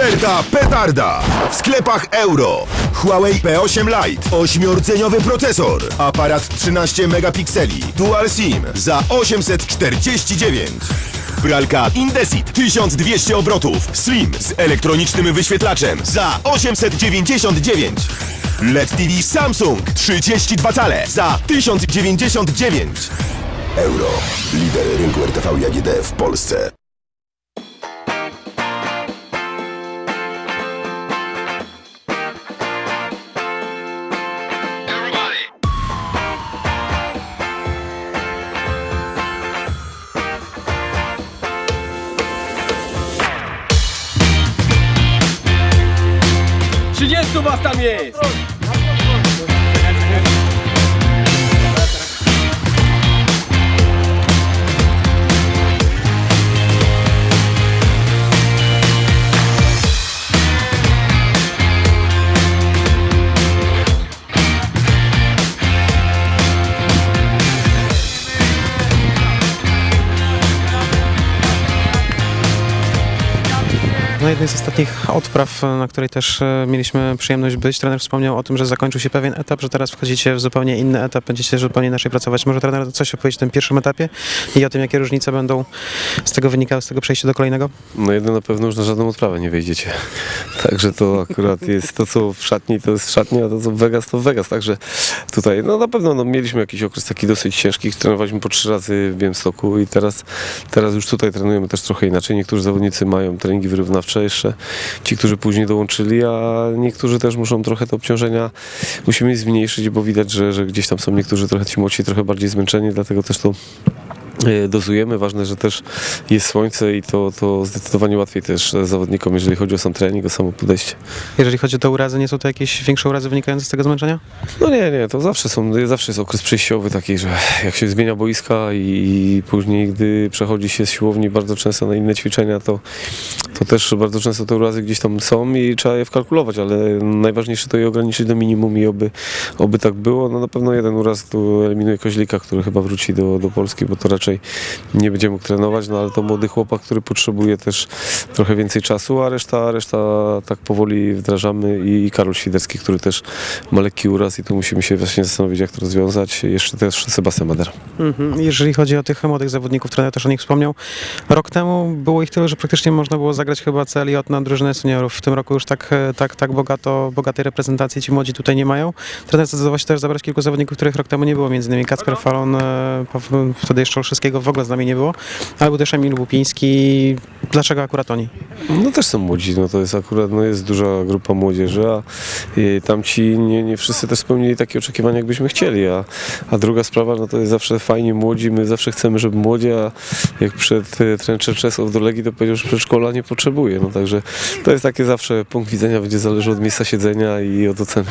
Oferta petarda! W sklepach euro. Huawei P8 Lite. Ośmiordzeniowy procesor. Aparat 13 megapikseli. Dual SIM za 849. Pralka Indesit 1200 obrotów. Slim z elektronicznym wyświetlaczem za 899. LED TV Samsung 32 cale za 1099. Euro. Lider rynku RTV i AGD w Polsce. tú también. Na jednej z ostatnich odpraw, na której też e, mieliśmy przyjemność być, trener wspomniał o tym, że zakończył się pewien etap, że teraz wchodzicie w zupełnie inny etap, będziecie zupełnie inaczej pracować. Może trener coś opowiedzieć o tym pierwszym etapie i o tym, jakie różnice będą z tego wynikały, z tego przejścia do kolejnego? No jedno na pewno już na żadną odprawę nie wejdziecie. Także to akurat jest to, co w szatni, to jest w szatni, a to, co w Vegas, to w Vegas. Także tutaj, no na pewno no, mieliśmy jakiś okres taki dosyć ciężki. Trenowaliśmy po trzy razy w Białymstoku i teraz, teraz już tutaj trenujemy też trochę inaczej. Niektórzy zawodnicy mają treningi wyrównawcze jeszcze, ci, którzy później dołączyli, a niektórzy też muszą trochę te obciążenia musimy zmniejszyć, bo widać, że, że gdzieś tam są niektórzy trochę ci młodsi, trochę bardziej zmęczeni, dlatego też to dozujemy. Ważne, że też jest słońce i to, to zdecydowanie łatwiej też zawodnikom, jeżeli chodzi o sam trening, o samo podejście. Jeżeli chodzi o te urazy, nie są to jakieś większe urazy wynikające z tego zmęczenia? No nie, nie, to zawsze są, zawsze jest okres przejściowy taki, że jak się zmienia boiska i, i później, gdy przechodzi się z siłowni bardzo często na inne ćwiczenia, to, to też bardzo często te urazy gdzieś tam są i trzeba je wkalkulować, ale najważniejsze to je ograniczyć do minimum i oby, oby tak było. No na pewno jeden uraz tu eliminuje Koźlika, który chyba wróci do, do Polski, bo to raczej nie będzie mógł trenować, no ale to młody chłopak, który potrzebuje też trochę więcej czasu, a reszta, reszta tak powoli wdrażamy i Karol Świderski, który też ma lekki uraz i tu musimy się właśnie zastanowić, jak to rozwiązać. Jeszcze też Sebastian Mader. Mhm. Jeżeli chodzi o tych młodych zawodników, trener też o nich wspomniał. Rok temu było ich tyle, że praktycznie można było zagrać chyba CLJ na drużynę seniorów. W tym roku już tak, tak, tak bogato, bogatej reprezentacji ci młodzi tutaj nie mają. Trener zdecydował się też zabrać kilku zawodników, których rok temu nie było, między innymi Kacper Falon, e, wtedy jeszcze W ogóle z nami nie było, ale był też Emil Łupiński. Dlaczego akurat oni? No też są młodzi, no to jest akurat, no jest duża grupa młodzieży, a tamci nie, nie wszyscy też spełnili takie oczekiwania, jakbyśmy chcieli, a, a druga sprawa, no to jest zawsze fajnie młodzi, my zawsze chcemy, żeby młodzi, a jak przed y, trener Czerczesow do Legii, to powiedział, że przedszkola nie potrzebuje, no także to jest takie zawsze punkt widzenia, będzie zależy od miejsca siedzenia i od oceny.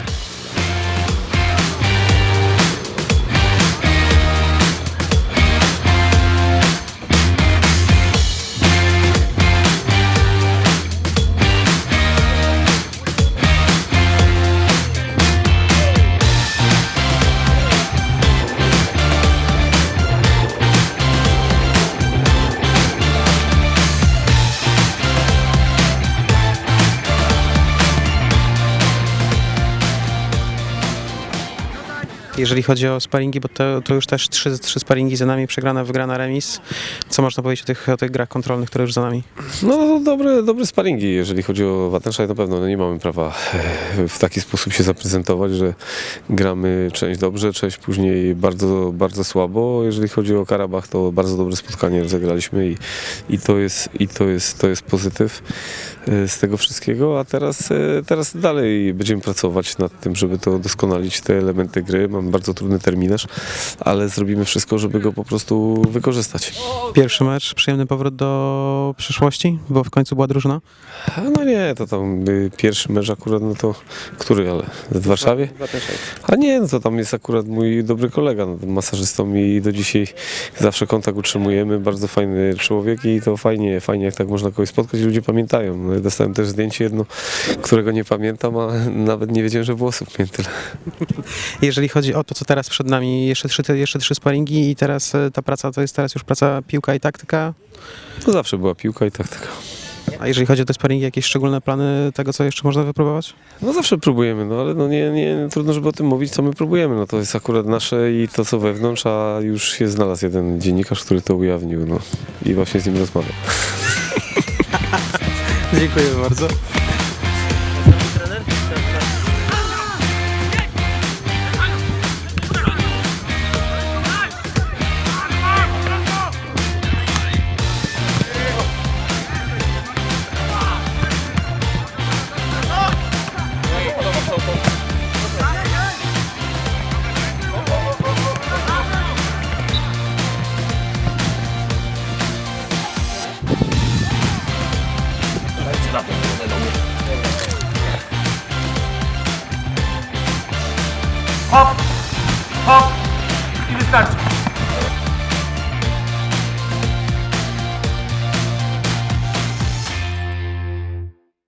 Jeżeli chodzi o sparingi, bo to, to już też trzy, trzy sparingi za nami, przegrana, wygrana, remis. Co można powiedzieć o tych, o tych grach kontrolnych, które już za nami? No to dobre, dobre sparingi, jeżeli chodzi o Wattenscheid, na pewno no nie mamy prawa w taki sposób się zaprezentować, że gramy część dobrze, część później bardzo, bardzo słabo. Jeżeli chodzi o Karabach, to bardzo dobre spotkanie rozegraliśmy i, i, to, jest, i to, jest, to jest pozytyw e, z tego wszystkiego, a teraz, e, teraz dalej będziemy pracować nad tym, żeby to doskonalić, te elementy gry. Mamy bardzo trudny terminarz, ale zrobimy wszystko, żeby go po prostu wykorzystać. Pierwszy mecz, przyjemny powrót do przyszłości, bo w końcu była drużyna. A no nie, to tam y, pierwszy mecz akurat, no to który, ale w Warszawie? A nie, no to tam jest akurat mój dobry kolega, no, masażystą i do dzisiaj zawsze kontakt utrzymujemy, bardzo fajny człowiek i to fajnie, fajnie jak tak można kogoś spotkać i ludzie pamiętają. No, ja dostałem też zdjęcie jedno, którego nie pamiętam, a nawet nie wiedziałem, że włosów miałem tyle. Jeżeli chodzi o to, co teraz przed nami, jeszcze trzy, jeszcze trzy sparingi i teraz e, ta praca to jest teraz już praca piłka i taktyka. No zawsze była piłka i tak, tak. A jeżeli chodzi o te sparingi, jakieś szczególne plany tego, co jeszcze można wypróbować? No zawsze próbujemy, no ale no nie, nie, trudno, żeby o tym mówić, co my próbujemy. No to jest akurat nasze i to, co wewnątrz, a już się znalazł jeden dziennikarz, który to ujawnił, no i właśnie z nim rozmawiam. Dziękuję bardzo. Hop. Hop. İblisler çıktı.